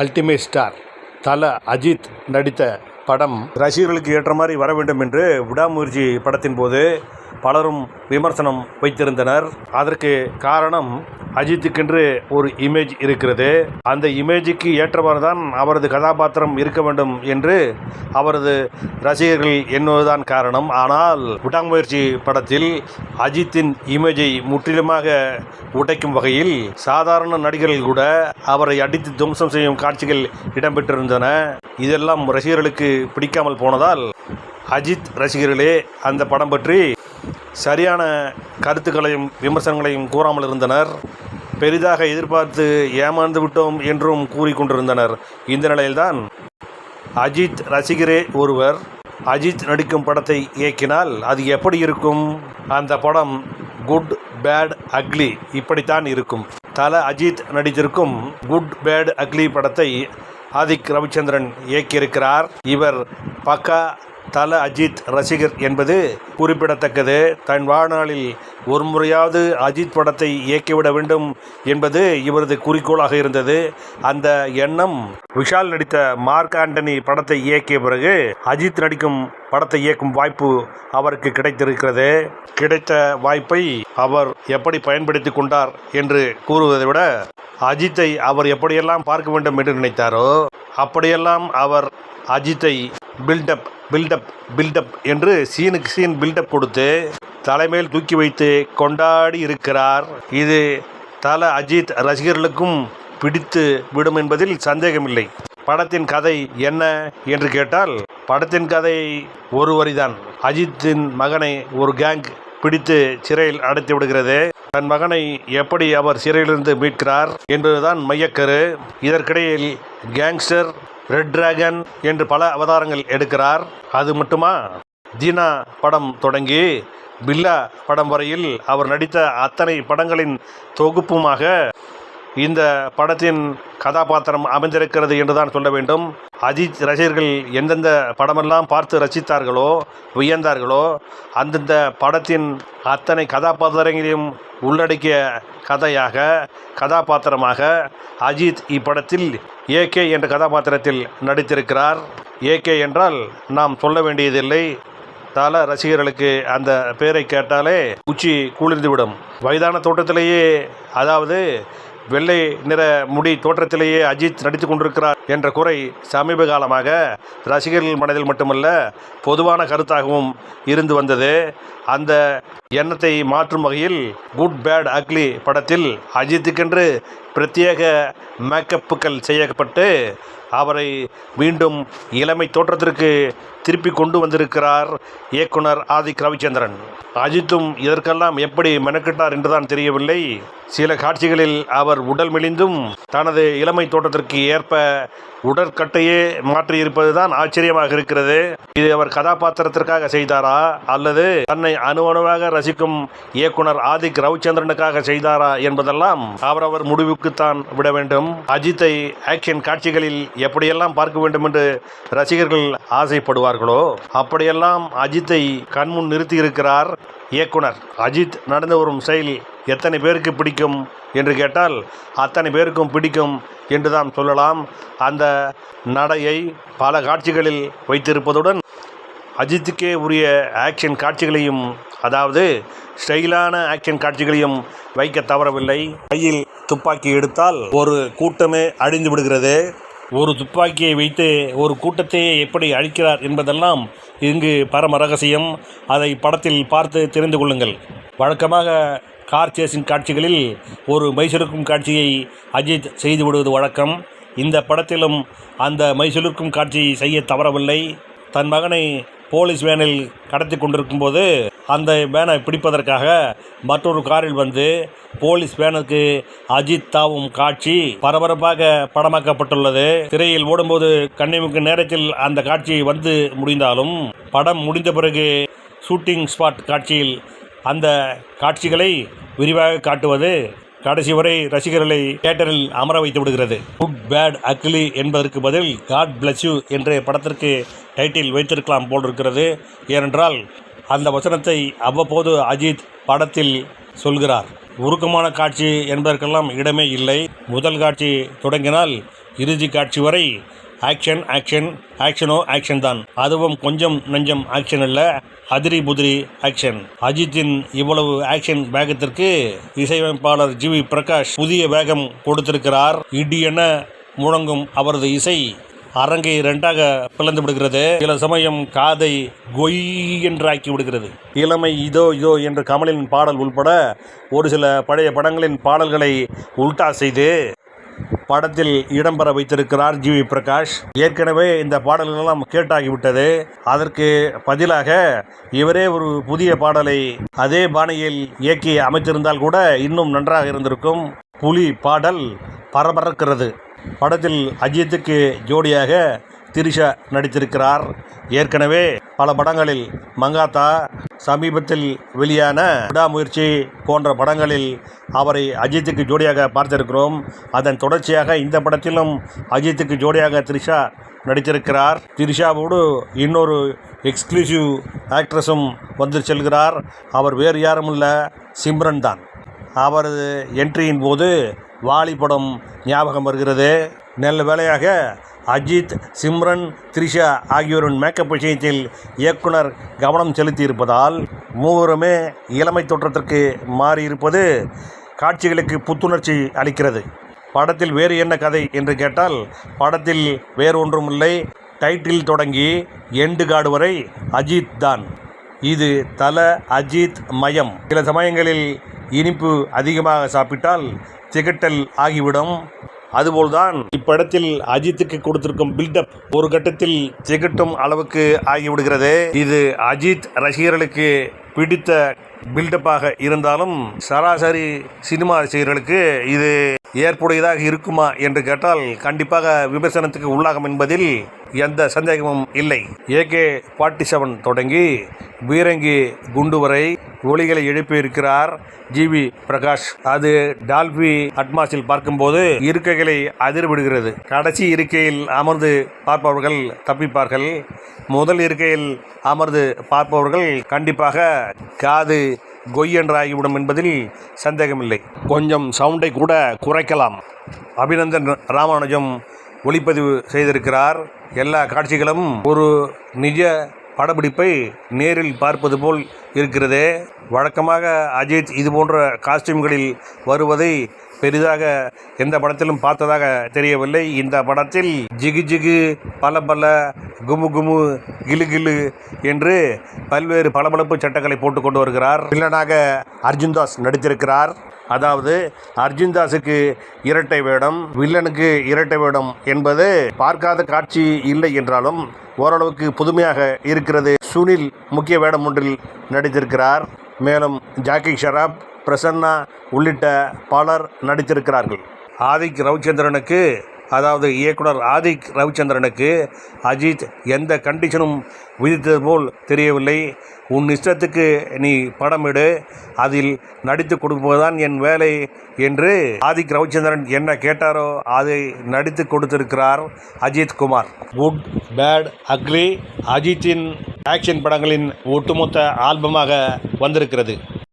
Ultimate star Thala Ajith நடித்த படம். ரசிகர்களுக்கு ஏற்ற மாதிரி வர வேண்டும் என்று விடாமுயற்சி படத்தின் போது பலரும் விமர்சனம் வைத்திருந்தனர். அதற்கு காரணம் அஜித்துக்கென்று ஒரு இமேஜ் இருக்கிறது. அந்த இமேஜுக்கு ஏற்றவாறு தான் அவரது கதாபாத்திரம் இருக்க வேண்டும் என்று அவரது ரசிகர்கள் எண்ணுவதுதான் காரணம். ஆனால் விடாமுயற்சி படத்தில் அஜித்தின் இமேஜை முற்றிலுமாக உடைக்கும் வகையில் சாதாரண நடிகர்கள் கூட அவரை அடித்து துவம்சம் செய்யும் காட்சிகள் இடம்பெற்றிருந்தன. இதெல்லாம் ரசிகர்களுக்கு பிடிக்காமல் போனதால் அஜித் ரசிகர்களே அந்த படம் பற்றி சரியான கருத்துக்களையும் விமர்சனங்களையும் கூறாமல் இருந்தனர். பெரிதாக எதிர்பார்த்து ஏமாந்து விட்டோம் என்றும் கூறிக்கொண்டிருந்தனர் இந்த நிலையில்தான் அஜித் ரசிகரே ஒருவர் அஜித் நடிக்கும் படத்தை இயக்கினால் அது எப்படி இருக்கும்? அந்த படம் குட் பேட் அக்லி இப்படித்தான் இருக்கும். தல அஜித் நடித்திருக்கும் குட் பேட் அக்லி படத்தை ஆதிக் ரவிச்சந்திரன் இயக்கியிருக்கிறார். இவர் பக்கா தல அஜித் ரசிகர் என்பது குறிப்பிடத்தக்கது. தன் வாழ்நாளில் ஒரு முறையாவது அஜித் படத்தை இயக்கிவிட வேண்டும் என்பது இவரது குறிக்கோளாக இருந்தது. அந்த எண்ணம் விஷால் நடித்த மார்க் ஆண்டனி படத்தை இயக்கிய பிறகு அஜித் நடிக்கும் படத்தை இயக்கும் வாய்ப்பு அவருக்கு கிடைத்திருக்கிறது. கிடைத்த வாய்ப்பை அவர் எப்படி பயன்படுத்தி கொண்டார் என்று கூறுவதை விட அஜித்தை அவர் எப்படியெல்லாம் பார்க்க வேண்டும் என்று நினைத்தாரோ அப்படியெல்லாம் அவர் அஜித்தை பில்டப் பில்டப் பில்டப் என்று சீனுக்கு சீன் பில்டப் கொடுத்து தலைமையில் தூக்கி வைத்து கொண்டாடி இருக்கிறார். இது தல அஜித் ரசிகர்களுக்கும் பிடித்து விடும் என்பதில் சந்தேகமில்லை. படத்தின் கதை என்ன என்று கேட்டால் படத்தின் கதை ஒரு வரிதான். அஜித்தின் மகனை ஒரு கேங் பிடித்து சிறையில் அடைத்து விடுகிறது. தன் மகனை எப்படி அவர் சிறையிலிருந்து மீட்கிறார் என்பதுதான் மையக்கரு. இதற்கிடையில் கேங்ஸ்டர் ரெட் டிராகன் என்று பல அவதாரங்கள் எடுக்கிறார். அது மட்டுமா? தீனா படம் தொடங்கி பில்லா படம் வரையில் அவர் நடித்த அத்தனை படங்களின் தொகுப்புமாக இந்த படத்தின் கதாபாத்திரம் அமைந்திருக்கிறது என்றுதான் சொல்ல வேண்டும். அஜித் ரசிகர்கள் எந்தெந்த படமெல்லாம் பார்த்து ரசித்தார்களோ வியந்தார்களோ அந்தந்த படத்தின் அத்தனை கதாபாத்திரங்களையும் உள்ளடக்கிய கதையாக கதாபாத்திரமாக அஜித் இப்படத்தில் ஏகே என்ற கதாபாத்திரத்தில் நடித்திருக்கிறார். ஏகே என்றால் நாம் சொல்ல வேண்டியதில்லை. தல ரசிகர்களுக்கு அந்த பெயரை கேட்டாலே உச்சி குளிர்ந்துவிடும் வயதான தோட்டத்திலேயே அதாவது வெள்ளை நிற முடி தோற்றத்திலேயே அஜித் நடித்து கொண்டிருக்கிறார் என்ற குறை சமீப காலமாக ரசிகர்கள் மனதில் மட்டுமல்ல பொதுவான கருத்தாகவும் இருந்து வந்தது. அந்த எண்ணத்தை மாற்றும் வகையில் குட் பேட் அக்லி படத்தில் அஜித்துக்கென்று பிரத்யேக மேக்கப்புகள் செய்யப்பட்டு அவரை மீண்டும் இளமை தோற்றத்திற்கு திருப்பி கொண்டு வந்திருக்கிறார் இயக்குனர் ஆதிக் ரவிச்சந்திரன். அஜித்தும் இதற்கெல்லாம் எப்படி மெனக்கிட்டார் என்றுதான் தெரியவில்லை. சில காட்சிகளில் அவர் உடல் மெலிந்தும் தனது இளமை தோற்றத்திற்கு ஏற்ப உடற்கட்டையே மாற்றியிருப்பது தான் ஆச்சரியமாக இருக்கிறது. இது அவர் கதாபாத்திரத்திற்காக செய்தாரா? அல்லது தன்னை அணு அணுவாக ரசிக்கும் இயக்குனர் ஆதிக் ரவிச்சந்திரனுக்காக செய்தாரா என்பதெல்லாம் அவரவர் தான் விட வேண்டும். அஜித்தை ஆக்ஷன் காட்சிகளில் எப்படியெல்லாம் பார்க்க வேண்டும் என்று ரசிகர்கள் ஆசைப்படுவார்களோ அப்படியெல்லாம் அஜித்தை கண்முன் நிறுத்தி இருக்கிறார் இயக்குனர். அஜித் நடந்து வரும் செயல் எத்தனை பேருக்கு பிடிக்கும் என்று கேட்டால் அத்தனை பேருக்கும் பிடிக்கும் என்று தான் சொல்லலாம். அந்த நடையை பல காட்சிகளில் வைத்திருப்பதுடன் அஜித்துக்கே உரிய ஆக்ஷன் காட்சிகளையும் அதாவது ஸ்டைலான ஆக்ஷன் காட்சிகளையும் வைக்க தவறவில்லை. கையில் துப்பாக்கி எடுத்தால் ஒரு கூட்டமே அழிந்து விடுகிறது. ஒரு துப்பாக்கியை வைத்து ஒரு கூட்டத்தையே எப்படி அழிக்கிறார் என்பதெல்லாம் இங்கு பரம ரகசியம். அதை படத்தில் பார்த்து தெரிந்து கொள்ளுங்கள். வழக்கமாக கார் சேசிங் காட்சிகளில் ஒரு மைசூருக்கும் காட்சியை அஜித் செய்து விடுவது வழக்கம். இந்த படத்திலும் அந்த மைசூருக்கும் காட்சி செய்ய தவறவில்லை. தன் மகனை போலீஸ் வேனில் கடத்தி கொண்டிருக்கும் போது அந்த வேனை பிடிப்பதற்காக மற்றொரு காரில் வந்து போலீஸ் வேனுக்கு அஜித் தாவும் காட்சி பரபரப்பாக படமாக்கப்பட்டுள்ளது. திரையில் ஓடும்போது கண்ணிமுக்கு நேரத்தில் அந்த காட்சி வந்து முடிந்தாலும் படம் முடிந்த பிறகு ஷூட்டிங் ஸ்பாட் காட்சியில் அந்த காட்சிகளை விரிவாக காட்டுவது கடைசி வரை ரசிகர்களை தியேட்டரில் அமர வைத்து விடுகிறது. குட் பேட் அக்லி என்பதற்கு பதில் காட் பிளஸ் யூ என்ற படத்திற்கு டைட்டில் வைத்திருக்கலாம் போல் இருக்கிறது ஏனென்றால் அந்த வசனத்தை அவ்வப்போது அஜித் படத்தில் சொல்கிறார். உருக்கமான காட்சி என்பதற்கெல்லாம் இடமே இல்லை. முதல் காட்சி தொடங்கினால் இறுதி காட்சி வரை ஆக்ஷன் ஆக்ஷன் ஆக்ஷனோ ஆக்ஷன் தான். அதுவும் கொஞ்சம் நஞ்சம் ஆக்ஷன் அல்ல அதிரி புதிரி ஆக்ஷன். அஜித்தின் இவ்வளவு ஆக்ஷன் வேகத்திற்கு இசையமைப்பாளர் ஜி வி பிரகாஷ் புதிய வேகம் கொடுத்திருக்கிறார். இடி என முழங்கும் அவரது இசை அரங்கை இரண்டாக பிளந்து விடுகிறது. சில சமயம் காதை கொய் என்று ஆக்கி விடுகிறது. இளமை இதோ இதோ என்று கமலின் பாடல் உள்பட ஒரு சில பழைய படங்களின் பாடல்களை உல்டா செய்து படத்தில் இடம்பெற வைத்திருக்கிறார் ஜி வி பிரகாஷ். ஏற்கனவே இந்த பாடல்களெல்லாம் கேட்டாகிவிட்டது. அதற்கு பதிலாக இவரே ஒரு புதிய பாடலை அதே பாணியில் இயக்கி அமைத்திருந்தால் கூட இன்னும் நன்றாக இருந்திருக்கும். புலி பாடல் பரபரக்கிறது. படத்தில் அஜித்துக்கு ஜோடியாக திரிஷா நடித்திருக்கிறார். ஏற்கனவே பல படங்களில் மங்காத்தா சமீபத்தில் வெளியான விடாமுயற்சி போன்ற படங்களில் அவரை அஜித்துக்கு ஜோடியாக பார்த்திருக்கிறோம். அதன் தொடர்ச்சியாக இந்த படத்திலும் அஜித்துக்கு ஜோடியாக த்ரிஷா நடித்திருக்கிறார். த்ரிஷாவோடு இன்னொரு எக்ஸ்க்ளூசிவ் ஆக்ட்ரஸும் வந்து செல்கிறார். அவர் வேறு யாரும் இல்லை சிம்ரன் தான் அவரது என்ட்ரியின் போது வாலி படம் ஞாபகம் வருகிறது. நல்ல வேளையாக அஜித் சிம்ரன் த்ரிஷா ஆகியோரின் மேக்கப் விஷயத்தில் இயக்குனர் கவனம் செலுத்தியிருப்பதால் மூவருமே இளமை தோற்றத்திற்கு மாறியிருப்பது காட்சிகளுக்கு புத்துணர்ச்சி அளிக்கிறது. படத்தில் வேறு என்ன கதை என்று கேட்டால் படத்தில் வேறு ஒன்றும் இல்லை. டைட்டில் தொடங்கி எண்டு காடு வரை அஜித் தான். இது தல அஜித் மயம். சில சமயங்களில் இனிப்பு அதிகமாக சாப்பிட்டால் திகட்டல் ஆகிவிடும். அதுபோல்தான் இப்படத்தில் அஜித்துக்கு கொடுத்திருக்கும் பில்டப் ஒரு கட்டத்தில் திகட்டும் அளவுக்கு ஆகிவிடுகிறது. இது அஜித் ரசிகர்களுக்கு பிடித்த பில்டப்பாக இருந்தாலும் சராசரி சினிமா ரசிகர்களுக்கு இது ஏற்புடையதாக இருக்குமா என்று கேட்டால் கண்டிப்பாக விமர்சனத்துக்கு உள்ளாகும் என்பதில் எந்த சந்தேகமும் இல்லை. ஏகே ஃபார்ட்டி செவன் தொடங்கி பீரங்கி குண்டு வரை ஒளிகளை எழுப்பியிருக்கிறார் ஜிவி பிரகாஷ். அது டால்பி அட்மாஸில் பார்க்கும்போது இருக்கைகளை அதிர்விடுகிறது. கடைசி இருக்கையில் அமர்ந்து பார்ப்பவர்கள் தப்பிப்பார்கள். முதல் இருக்கையில் அமர்ந்து பார்ப்பவர்கள் கண்டிப்பாக காது கொய்யென்றாகிவிடும் என்பதில் சந்தேகமில்லை. கொஞ்சம் சவுண்டை கூட குறைக்கலாம். அபிநந்தன் ராமானுஜம் ஒளிப்பதிவு செய்திருக்கிறார். எல்லா காட்சிகளும் ஒரு நிஜ படப்பிடிப்பை நேரில் பார்ப்பது போல் இருக்கிறது. வழக்கமாக அஜித் இது போன்ற காஸ்டியூம்களில் வருவதை பெரிதாக எந்த படத்திலும் பார்த்ததாக தெரியவில்லை. இந்த படத்தில் ஜிகு ஜிகு பல பல குமு குமு கிலு கிலு என்று பல்வேறு பளபளப்பு சட்டங்களை போட்டு கொண்டு வருகிறார். வில்லனாக அர்ஜுன்தாஸ் நடித்திருக்கிறார். அதாவது அர்ஜுன்தாஸுக்கு இரட்டை வேடம் வில்லனுக்கு இரட்டை வேடம் என்பது பார்க்காத காட்சி இல்லை என்றாலும் ஓரளவுக்கு புதுமையாக இருக்கிறது. சுனில் முக்கிய வேடம் ஒன்றில் நடித்திருக்கிறார். மேலும் ஜாக்கி ஷராப் பிரசன்னா உள்ளிட்ட பலர் நடித்திருக்கிறார்கள். ஆதிக் ரவிச்சந்திரனுக்கு அதாவது இயக்குனர் ஆதிக் ரவிச்சந்திரனுக்கு அஜித் எந்த கண்டிஷனும் விதித்தது போல் தெரியவில்லை. உன் இஷ்டத்துக்கு நீ படம் எடு அதில் நடித்து கொடுப்பதுதான் என் வேலை என்று ஆதிக் ரவிச்சந்திரன் என்ன கேட்டாரோ அதை நடித்து கொடுத்திருக்கிறார் Ajith Kumar. Good bad ugly அஜித்தின் ஆக்ஷன் படங்களின் ஒட்டுமொத்த ஆல்பமாக வந்திருக்கிறது.